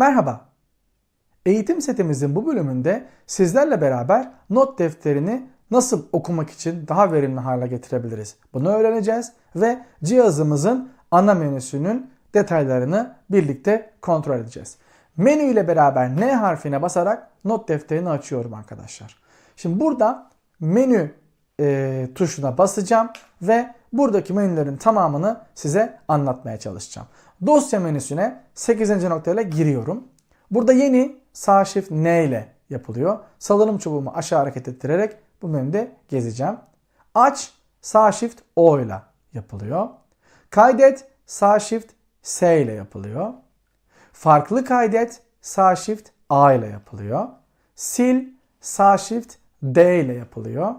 Merhaba. Eğitim setimizin bu bölümünde sizlerle beraber not defterini nasıl okumak için daha verimli hale getirebiliriz? Bunu öğreneceğiz ve cihazımızın ana menüsünün detaylarını birlikte kontrol edeceğiz. Menü ile beraber N harfine basarak not defterini açıyorum arkadaşlar. Şimdi burada menü e, tuşuna basacağım ve buradaki menülerin tamamını size anlatmaya çalışacağım. Dosya menüsüne 8. noktayla giriyorum. Burada yeni sağ shift N ile yapılıyor. Salınım çubuğumu aşağı hareket ettirerek bu menüde gezeceğim. Aç sağ shift O ile yapılıyor. Kaydet sağ shift S ile yapılıyor. Farklı kaydet sağ shift A ile yapılıyor. Sil sağ shift D ile yapılıyor.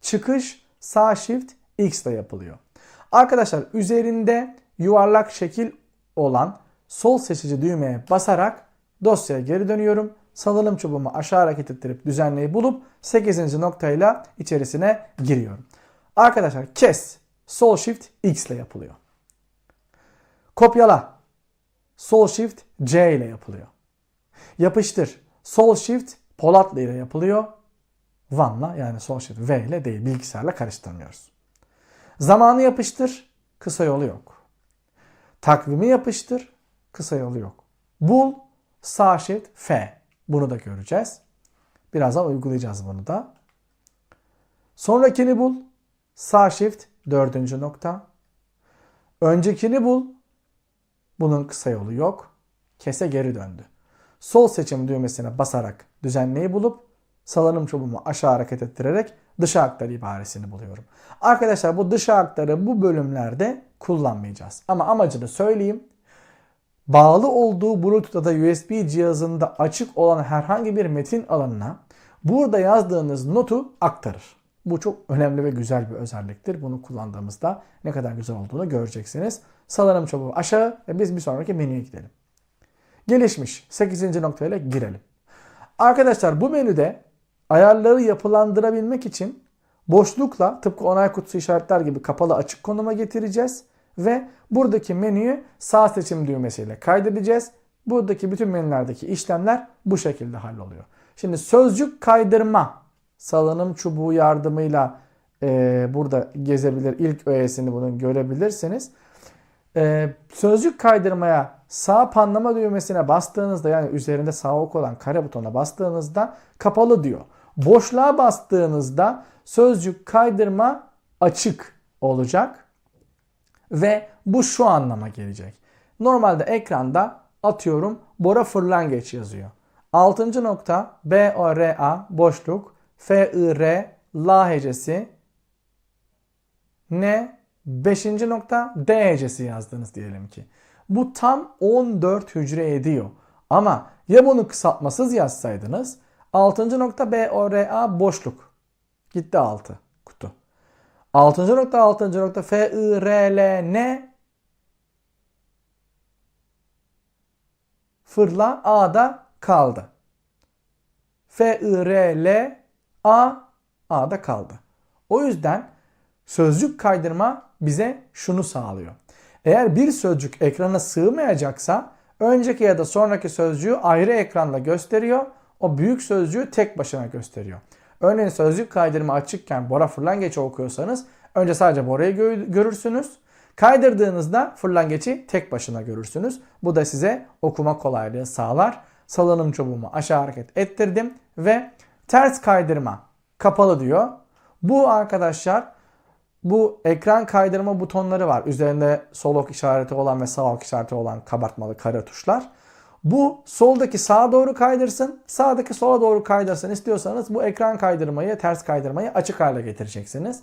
Çıkış sağ shift X ile yapılıyor. Arkadaşlar üzerinde yuvarlak şekil olan sol seçici düğmeye basarak dosyaya geri dönüyorum. Salınım çubuğumu aşağı hareket ettirip düzenleyi bulup 8. noktayla içerisine giriyorum. Arkadaşlar kes sol shift X ile yapılıyor. Kopyala sol shift C ile yapılıyor. Yapıştır sol shift Polatlı ile yapılıyor. Van'la yani sol shift V ile değil bilgisayarla karıştırmıyoruz. Zamanı yapıştır kısa yolu yok. Takvimi yapıştır kısa yolu yok. Bul sağ shift F. Bunu da göreceğiz. Birazdan uygulayacağız bunu da. Sonrakini bul. Sağ shift dördüncü nokta. Öncekini bul. Bunun kısa yolu yok. Kese geri döndü. Sol seçim düğmesine basarak düzenleyi bulup salınım çubuğumu aşağı hareket ettirerek dışa aktar ibaresini buluyorum. Arkadaşlar bu dışa aktarı bu bölümlerde kullanmayacağız. Ama amacını söyleyeyim. Bağlı olduğu Bluetooth ya da USB cihazında açık olan herhangi bir metin alanına burada yazdığınız notu aktarır. Bu çok önemli ve güzel bir özelliktir. Bunu kullandığımızda ne kadar güzel olduğunu göreceksiniz. Salınım çubuğu aşağı ve biz bir sonraki menüye gidelim. Gelişmiş 8. noktayla girelim. Arkadaşlar bu menüde ayarları yapılandırabilmek için boşlukla tıpkı onay kutusu işaretler gibi kapalı açık konuma getireceğiz. Ve buradaki menüyü sağ seçim düğmesiyle kaydedeceğiz. Buradaki bütün menülerdeki işlemler bu şekilde halloluyor. Şimdi sözcük kaydırma salınım çubuğu yardımıyla e, burada gezebilir. İlk öğesini bunun görebilirsiniz. E, sözcük kaydırmaya sağ panlama düğmesine bastığınızda yani üzerinde sağ ok olan kare butona bastığınızda kapalı diyor. Boşluğa bastığınızda sözcük kaydırma açık olacak. Ve bu şu anlama gelecek. Normalde ekranda atıyorum Bora Fırlangeç yazıyor. 6. nokta B O R A boşluk F I R La hecesi N 5. nokta D hecesi yazdınız diyelim ki. Bu tam 14 hücre ediyor. Ama ya bunu kısaltmasız yazsaydınız 6. nokta B O R A boşluk. Gitti 6 kutu. 6. nokta 6. nokta F I R L N fırla A'da kaldı. F I R L A A'da kaldı. O yüzden sözcük kaydırma bize şunu sağlıyor. Eğer bir sözcük ekrana sığmayacaksa önceki ya da sonraki sözcüğü ayrı ekranda gösteriyor. O büyük sözcüğü tek başına gösteriyor. Örneğin sözcük kaydırma açıkken Bora Fırlangeç okuyorsanız önce sadece Bora'yı gö- görürsünüz. Kaydırdığınızda Fırlangeç'i tek başına görürsünüz. Bu da size okuma kolaylığı sağlar. Salınım çubuğumu aşağı hareket ettirdim ve ters kaydırma kapalı diyor. Bu arkadaşlar bu ekran kaydırma butonları var. Üzerinde sol ok işareti olan ve sağ ok işareti olan kabartmalı kare tuşlar. Bu soldaki sağa doğru kaydırsın, sağdaki sola doğru kaydırsın istiyorsanız bu ekran kaydırmayı, ters kaydırmayı açık hale getireceksiniz.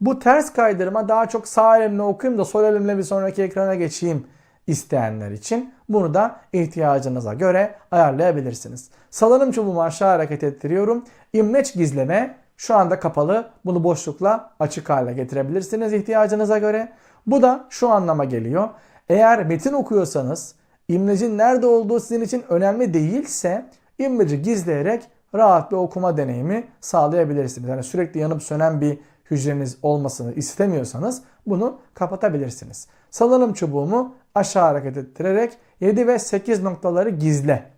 Bu ters kaydırma daha çok sağ elimle okuyayım da sol elimle bir sonraki ekrana geçeyim isteyenler için bunu da ihtiyacınıza göre ayarlayabilirsiniz. Salınım çubuğumu aşağı hareket ettiriyorum. İmleç gizleme şu anda kapalı. Bunu boşlukla açık hale getirebilirsiniz ihtiyacınıza göre. Bu da şu anlama geliyor. Eğer metin okuyorsanız İmlecin nerede olduğu sizin için önemli değilse imleci gizleyerek rahat bir okuma deneyimi sağlayabilirsiniz. Yani sürekli yanıp sönen bir hücreniz olmasını istemiyorsanız bunu kapatabilirsiniz. Salınım çubuğumu aşağı hareket ettirerek 7 ve 8 noktaları gizle.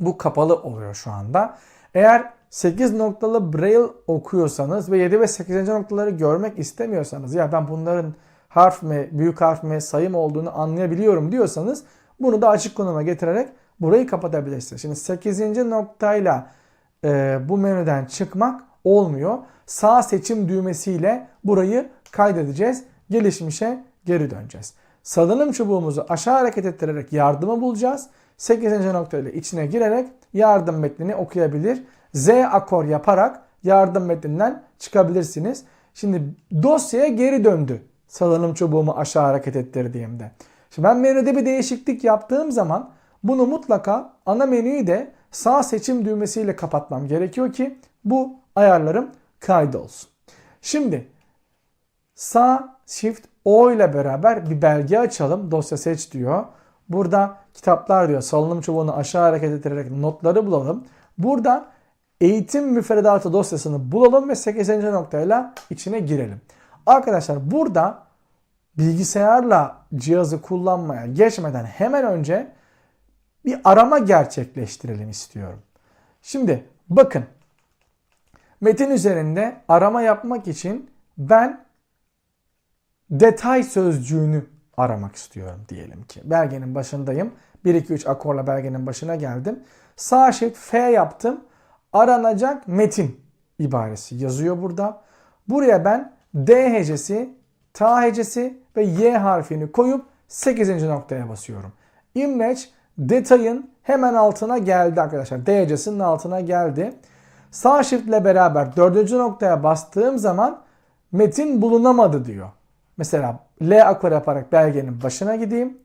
Bu kapalı oluyor şu anda. Eğer 8 noktalı braille okuyorsanız ve 7 ve 8. noktaları görmek istemiyorsanız ya ben bunların harf mi, büyük harf mi, sayı mı olduğunu anlayabiliyorum diyorsanız bunu da açık konuma getirerek burayı kapatabilirsiniz. Şimdi 8. noktayla e, bu menüden çıkmak olmuyor. Sağ seçim düğmesiyle burayı kaydedeceğiz. Gelişmişe geri döneceğiz. Salınım çubuğumuzu aşağı hareket ettirerek yardımı bulacağız. 8. noktayla içine girerek yardım metnini okuyabilir. Z akor yaparak yardım metninden çıkabilirsiniz. Şimdi dosyaya geri döndü. Salınım çubuğumu aşağı hareket ettirdiğimde. Şimdi ben menüde bir değişiklik yaptığım zaman bunu mutlaka ana menüyü de sağ seçim düğmesiyle kapatmam gerekiyor ki bu ayarlarım kaydolsun. Şimdi sağ shift O ile beraber bir belge açalım. Dosya seç diyor. Burada kitaplar diyor. Salınım çubuğunu aşağı hareket ettirerek notları bulalım. Burada eğitim müfredatı dosyasını bulalım ve 8. noktayla içine girelim. Arkadaşlar burada bilgisayarla cihazı kullanmaya geçmeden hemen önce bir arama gerçekleştirelim istiyorum. Şimdi bakın metin üzerinde arama yapmak için ben detay sözcüğünü aramak istiyorum diyelim ki. Belgenin başındayım. 1 2 3 akorla belgenin başına geldim. Sağ shift F yaptım. Aranacak metin ibaresi yazıyor burada. Buraya ben D hecesi, T hecesi ve Y harfini koyup 8. noktaya basıyorum. Image detayın hemen altına geldi arkadaşlar. D hecesinin altına geldi. Sağ shift ile beraber 4. noktaya bastığım zaman metin bulunamadı diyor. Mesela L akor yaparak belgenin başına gideyim.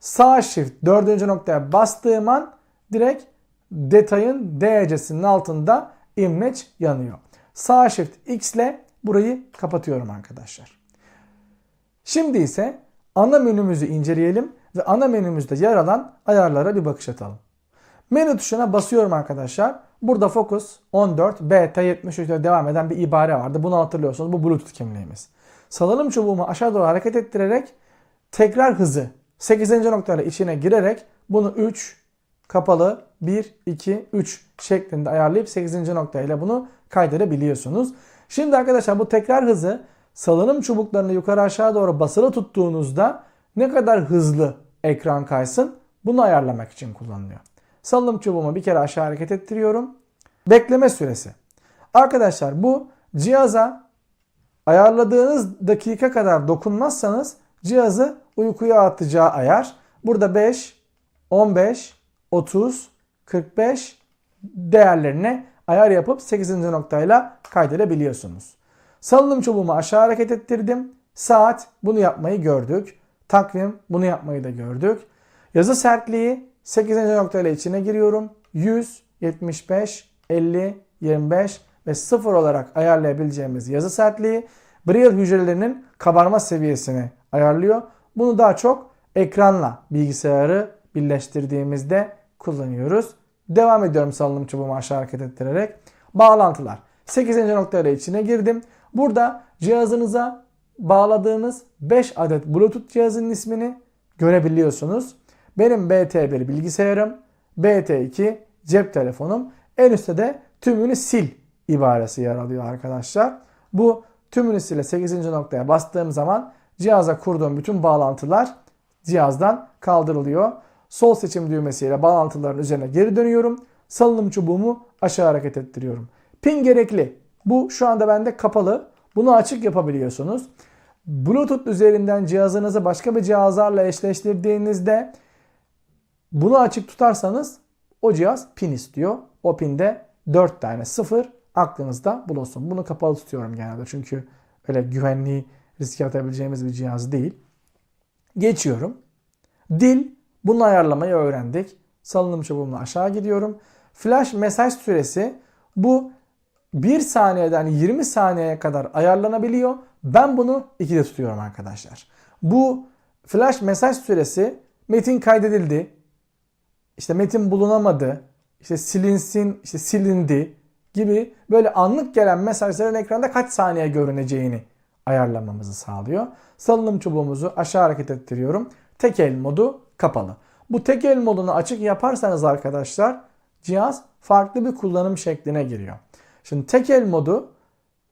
Sağ shift 4. noktaya bastığım an direkt detayın D hecesinin altında image yanıyor. Sağ shift X ile burayı kapatıyorum arkadaşlar. Şimdi ise ana menümüzü inceleyelim ve ana menümüzde yer alan ayarlara bir bakış atalım. Menü tuşuna basıyorum arkadaşlar. Burada Focus 14 BT 73 ile devam eden bir ibare vardı. Bunu hatırlıyorsunuz. Bu Bluetooth kimliğimiz. Salınım çubuğumu aşağı doğru hareket ettirerek tekrar hızı 8. noktayla içine girerek bunu 3 kapalı 1 2 3 şeklinde ayarlayıp 8. noktayla bunu kaydedebiliyorsunuz. Şimdi arkadaşlar bu tekrar hızı salınım çubuklarını yukarı aşağı doğru basılı tuttuğunuzda ne kadar hızlı ekran kaysın bunu ayarlamak için kullanılıyor. Salınım çubuğumu bir kere aşağı hareket ettiriyorum. Bekleme süresi. Arkadaşlar bu cihaza ayarladığınız dakika kadar dokunmazsanız cihazı uykuya atacağı ayar. Burada 5, 15, 30, 45 değerlerine ayar yapıp 8. noktayla kaydedebiliyorsunuz. Salınım çubuğumu aşağı hareket ettirdim. Saat bunu yapmayı gördük. Takvim bunu yapmayı da gördük. Yazı sertliği 8. noktayla içine giriyorum. 100, 75, 50, 25 ve 0 olarak ayarlayabileceğimiz yazı sertliği Braille hücrelerinin kabarma seviyesini ayarlıyor. Bunu daha çok ekranla bilgisayarı birleştirdiğimizde kullanıyoruz. Devam ediyorum salınım çubuğumu aşağı hareket ettirerek. Bağlantılar. 8. noktayla içine girdim. Burada cihazınıza bağladığınız 5 adet Bluetooth cihazının ismini görebiliyorsunuz. Benim BT1 bilgisayarım, BT2 cep telefonum. En üstte de tümünü sil ibaresi yer alıyor arkadaşlar. Bu tümünü sile 8. noktaya bastığım zaman cihaza kurduğum bütün bağlantılar cihazdan kaldırılıyor. Sol seçim düğmesiyle bağlantıların üzerine geri dönüyorum. Salınım çubuğumu aşağı hareket ettiriyorum. Pin gerekli. Bu şu anda bende kapalı. Bunu açık yapabiliyorsunuz. Bluetooth üzerinden cihazınızı başka bir cihazlarla eşleştirdiğinizde bunu açık tutarsanız o cihaz pin istiyor. O pinde 4 tane 0 aklınızda bulunsun. Bunu kapalı tutuyorum genelde çünkü öyle güvenliği riske atabileceğimiz bir cihaz değil. Geçiyorum. Dil bunu ayarlamayı öğrendik. Salınım çubuğumla aşağı gidiyorum. Flash mesaj süresi bu 1 saniyeden 20 saniyeye kadar ayarlanabiliyor. Ben bunu 2'de tutuyorum arkadaşlar. Bu flash mesaj süresi metin kaydedildi. İşte metin bulunamadı. İşte silinsin, işte silindi gibi böyle anlık gelen mesajların ekranda kaç saniye görüneceğini ayarlamamızı sağlıyor. Salınım çubuğumuzu aşağı hareket ettiriyorum. tek el modu kapalı. Bu tek el modunu açık yaparsanız arkadaşlar cihaz farklı bir kullanım şekline giriyor. Şimdi tek el modu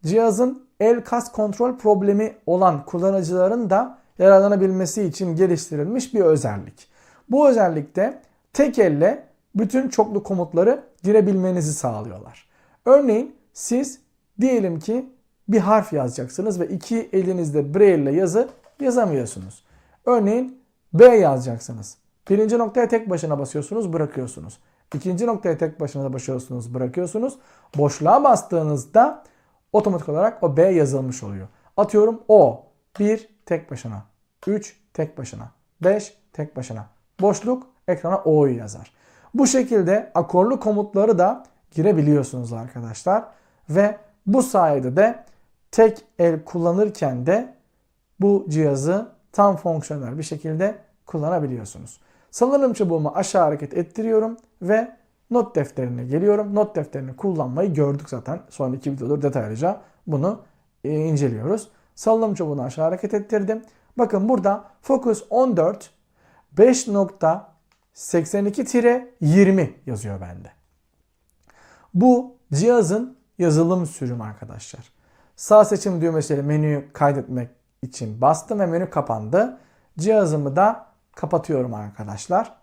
cihazın el kas kontrol problemi olan kullanıcıların da yararlanabilmesi için geliştirilmiş bir özellik. Bu özellikte tek elle bütün çoklu komutları girebilmenizi sağlıyorlar. Örneğin siz diyelim ki bir harf yazacaksınız ve iki elinizde braille yazı yazamıyorsunuz. Örneğin B yazacaksınız. Birinci noktaya tek başına basıyorsunuz, bırakıyorsunuz. İkinci noktaya tek başına basıyorsunuz, bırakıyorsunuz. Boşluğa bastığınızda otomatik olarak o B yazılmış oluyor. Atıyorum O 1 tek başına, 3 tek başına, 5 tek başına. Boşluk ekrana O'yu yazar. Bu şekilde akorlu komutları da girebiliyorsunuz arkadaşlar. Ve bu sayede de tek el kullanırken de bu cihazı tam fonksiyonel bir şekilde kullanabiliyorsunuz. Salınım çubuğumu aşağı hareket ettiriyorum ve not defterine geliyorum. Not defterini kullanmayı gördük zaten. Son iki videodur detaylıca bunu e, inceliyoruz. Salınım çubuğunu aşağı hareket ettirdim. Bakın burada Focus 14 5.82-20 yazıyor bende. Bu cihazın yazılım sürümü arkadaşlar. Sağ seçim düğmesiyle menüyü kaydetmek için bastım ve menü kapandı. Cihazımı da kapatıyorum arkadaşlar.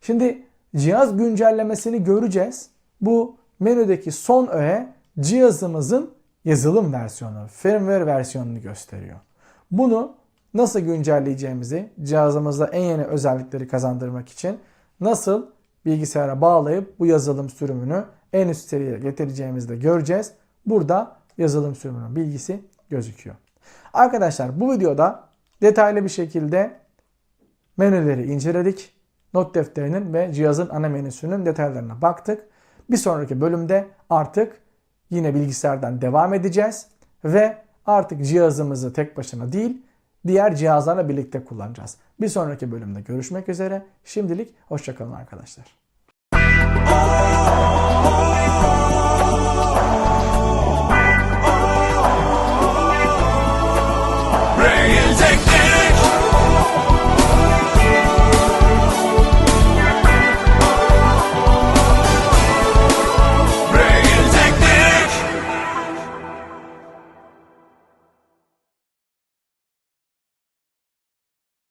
Şimdi cihaz güncellemesini göreceğiz. Bu menüdeki son öğe cihazımızın yazılım versiyonu, firmware versiyonunu gösteriyor. Bunu nasıl güncelleyeceğimizi, cihazımızda en yeni özellikleri kazandırmak için nasıl bilgisayara bağlayıp bu yazılım sürümünü en üst seviyeye getireceğimizi de göreceğiz. Burada yazılım sürümünün bilgisi gözüküyor. Arkadaşlar bu videoda detaylı bir şekilde menüleri inceledik. Not defterinin ve cihazın ana menüsünün detaylarına baktık. Bir sonraki bölümde artık yine bilgisayardan devam edeceğiz ve artık cihazımızı tek başına değil diğer cihazlarla birlikte kullanacağız. Bir sonraki bölümde görüşmek üzere. Şimdilik hoşçakalın arkadaşlar.